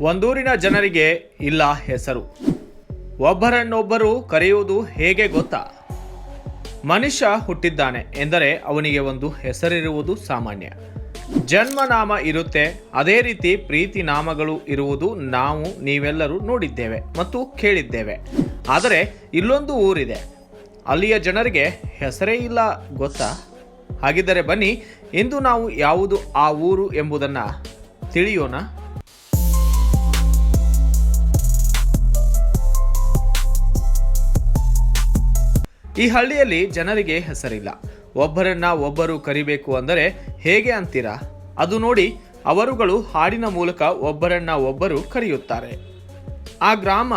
ಒಂದೂರಿನ ಜನರಿಗೆ ಇಲ್ಲ ಹೆಸರು. ಒಬ್ಬರನ್ನೊಬ್ಬರು ಕರೆಯುವುದು ಹೇಗೆ ಗೊತ್ತಾ? ಮನುಷ್ಯ ಹುಟ್ಟಿದ್ದಾನೆ ಎಂದರೆ ಅವನಿಗೆ ಒಂದು ಹೆಸರಿರುವುದು ಸಾಮಾನ್ಯ. ಜನ್ಮನಾಮ ಇರುತ್ತೆ, ಅದೇ ರೀತಿ ಪ್ರೀತಿ ನಾಮಗಳು ಇರುವುದು ನಾವು, ನೀವೆಲ್ಲರೂ ನೋಡಿದ್ದೇವೆ ಮತ್ತು ಕೇಳಿದ್ದೇವೆ. ಆದರೆ ಇಲ್ಲೊಂದು ಊರಿದೆ, ಅಲ್ಲಿಯ ಜನರಿಗೆ ಹೆಸರೇ ಇಲ್ಲ ಗೊತ್ತಾ? ಹಾಗಿದ್ದರೆ ಬನ್ನಿ, ಇಂದು ನಾವು ಯಾವುದು ಆ ಊರು ಎಂಬುದನ್ನು ತಿಳಿಯೋಣ. ಈ ಹಳ್ಳಿಯಲ್ಲಿ ಜನರಿಗೆ ಹೆಸರಿಲ್ಲ. ಒಬ್ಬರನ್ನ ಒಬ್ಬರು ಕರಿಬೇಕು ಅಂದರೆ ಹೇಗೆ ಅಂತೀರಾ? ಅದು ನೋಡಿ ಅವರುಗಳು ಹಾಡಿನ ಮೂಲಕ ಒಬ್ಬರನ್ನ ಒಬ್ಬರು ಕರೆಯುತ್ತಾರೆ. ಆ ಗ್ರಾಮ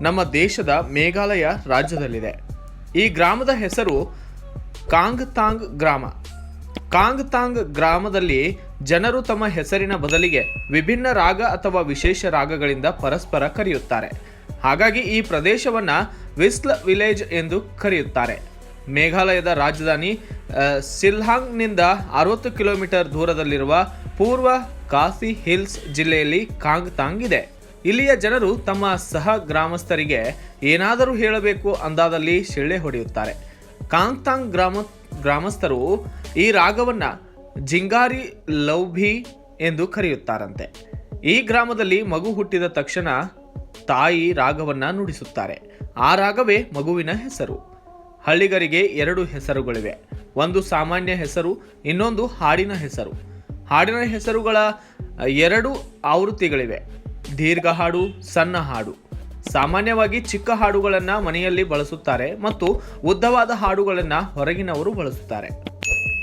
ನಮ್ಮ ದೇಶದ ಮೇಘಾಲಯ ರಾಜ್ಯದಲ್ಲಿದೆ. ಈ ಗ್ರಾಮದ ಹೆಸರು ಕಾಂಗ್ತಾಂಗ್ ಗ್ರಾಮ. ಕಾಂಗ್ತಾಂಗ್ ಗ್ರಾಮದಲ್ಲಿ ಜನರು ತಮ್ಮ ಹೆಸರಿನ ಬದಲಿಗೆ ವಿಭಿನ್ನ ರಾಗ ಅಥವಾ ವಿಶೇಷ ರಾಗಗಳಿಂದ ಪರಸ್ಪರ ಕರೆಯುತ್ತಾರೆ. ಹಾಗಾಗಿ ಈ ಪ್ರದೇಶವನ್ನ ವಿಸ್ಲ್ ವಿಲೇಜ್ ಎಂದು ಕರೆಯುತ್ತಾರೆ. ಮೇಘಾಲಯದ ರಾಜಧಾನಿ ಸಿಲ್ಹಾಂಗ್ನಿಂದ ಅರವತ್ತು ಕಿಲೋಮೀಟರ್ ದೂರದಲ್ಲಿರುವ ಪೂರ್ವ ಕಾಸಿ ಹಿಲ್ಸ್ ಜಿಲ್ಲೆಯಲ್ಲಿ ಕಾಂಗ್ತಾಂಗ್ ಇದೆ ಇಲ್ಲಿಯ ಜನರು ತಮ್ಮ ಸಹ ಗ್ರಾಮಸ್ಥರಿಗೆ ಏನಾದರೂ ಹೇಳಬೇಕು ಅಂದಾದಲ್ಲಿ ಶಿಳ್ಳೆ ಹೊಡೆಯುತ್ತಾರೆ. ಕಾಂಗ್ತಾಂಗ್ ಗ್ರಾಮ, ಗ್ರಾಮಸ್ಥರು ಈ ರಾಗವನ್ನು ಜಿಂಗಾರಿ ಲೌಭಿ ಎಂದು ಕರೆಯುತ್ತಾರಂತೆ. ಈ ಗ್ರಾಮದಲ್ಲಿ ಮಗು ಹುಟ್ಟಿದ ತಕ್ಷಣ ತಾಯಿ ರಾಗವನ್ನು ನುಡಿಸುತ್ತಾರೆ. ಆ ರಾಗವೇ ಮಗುವಿನ ಹೆಸರು. ಹಳ್ಳಿಗರಿಗೆ ಎರಡು ಹೆಸರುಗಳಿವೆ. ಒಂದು ಸಾಮಾನ್ಯ ಹೆಸರು, ಇನ್ನೊಂದು ಹಾಡಿನ ಹೆಸರು. ಹಾಡಿನ ಹೆಸರುಗಳ ಎರಡು ಆವೃತ್ತಿಗಳಿವೆ. ದೀರ್ಘ ಹಾಡು, ಸಣ್ಣ ಹಾಡು. ಸಾಮಾನ್ಯವಾಗಿ ಚಿಕ್ಕ ಹಾಡುಗಳನ್ನು ಮನೆಯಲ್ಲಿ ಬಳಸುತ್ತಾರೆ ಮತ್ತು ಉದ್ದವಾದ ಹಾಡುಗಳನ್ನು ಹೊರಗಿನವರು ಬಳಸುತ್ತಾರೆ.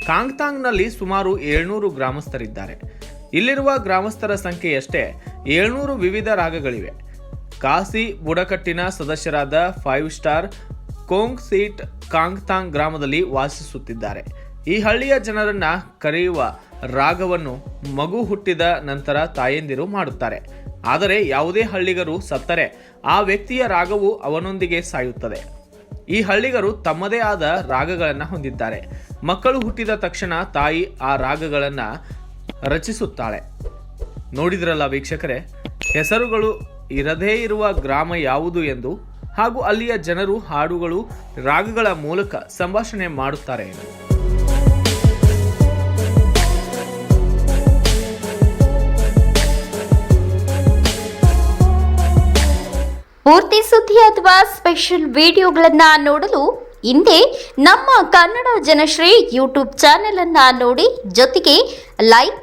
ಕಾಂಗ್ತಾಂಗ್ನಲ್ಲಿ ಸುಮಾರು ಏಳ್ನೂರು ಗ್ರಾಮಸ್ಥರಿದ್ದಾರೆ. ಇಲ್ಲಿರುವ ಗ್ರಾಮಸ್ಥರ ಸಂಖ್ಯೆಯಷ್ಟೇ ಏಳ್ನೂರು ವಿವಿಧ ರಾಗಗಳಿವೆ. ಕಾಸಿ ಬುಡಕಟ್ಟಿನ ಸದಸ್ಯರಾದ ಫೈವ್ ಸ್ಟಾರ್ ಕೋಂಗ್ ಸೀಟ್ ಕಾಂಗ್ತಾಂಗ್ ಗ್ರಾಮದಲ್ಲಿ ವಾಸಿಸುತ್ತಿದ್ದಾರೆ. ಈ ಹಳ್ಳಿಯ ಜನರನ್ನ ಕರೆಯುವ ರಾಗವನ್ನು ಮಗು ಹುಟ್ಟಿದ ನಂತರ ತಾಯಂದಿರು ಮಾಡುತ್ತಾರೆ. ಆದರೆ ಯಾವುದೇ ಹಳ್ಳಿಗರು ಸತ್ತರೆ, ಆ ವ್ಯಕ್ತಿಯ ರಾಗವು ಅವನೊಂದಿಗೆ ಸಾಯುತ್ತದೆ. ಈ ಹಳ್ಳಿಗರು ತಮ್ಮದೇ ಆದ ರಾಗಗಳನ್ನು ಹೊಂದಿದ್ದಾರೆ. ಮಕ್ಕಳು ಹುಟ್ಟಿದ ತಕ್ಷಣ ತಾಯಿ ಆ ರಾಗಗಳನ್ನು ರಚಿಸುತ್ತಾಳೆ. ನೋಡಿದ್ರಲ್ಲ ವೀಕ್ಷಕರೇ, ಹೆಸರುಗಳು ಇರದೇ ಇರುವ ಗ್ರಾಮ ಯಾವುದು ಎಂದು ಹಾಗೂ ಅಲ್ಲಿಯ ಜನರು ಹಾಡುಗಳು, ರಾಗಗಳ ಮೂಲಕ ಸಂಭಾಷಣೆ ಮಾಡುತ್ತಾರೆ. ಪೂರ್ತಿ ಸುದ್ದಿ ಅಥವಾ ಸ್ಪೆಷಲ್ ವಿಡಿಯೋಗಳನ್ನ ನೋಡಲು ಹಿಂದೆ ನಮ್ಮ ಕನ್ನಡ ಜನಶ್ರೀ ಯೂಟ್ಯೂಬ್ ಚಾನೆಲ್ ಅನ್ನ ನೋಡಿ ಜೊತೆಗೆ ಲೈಕ್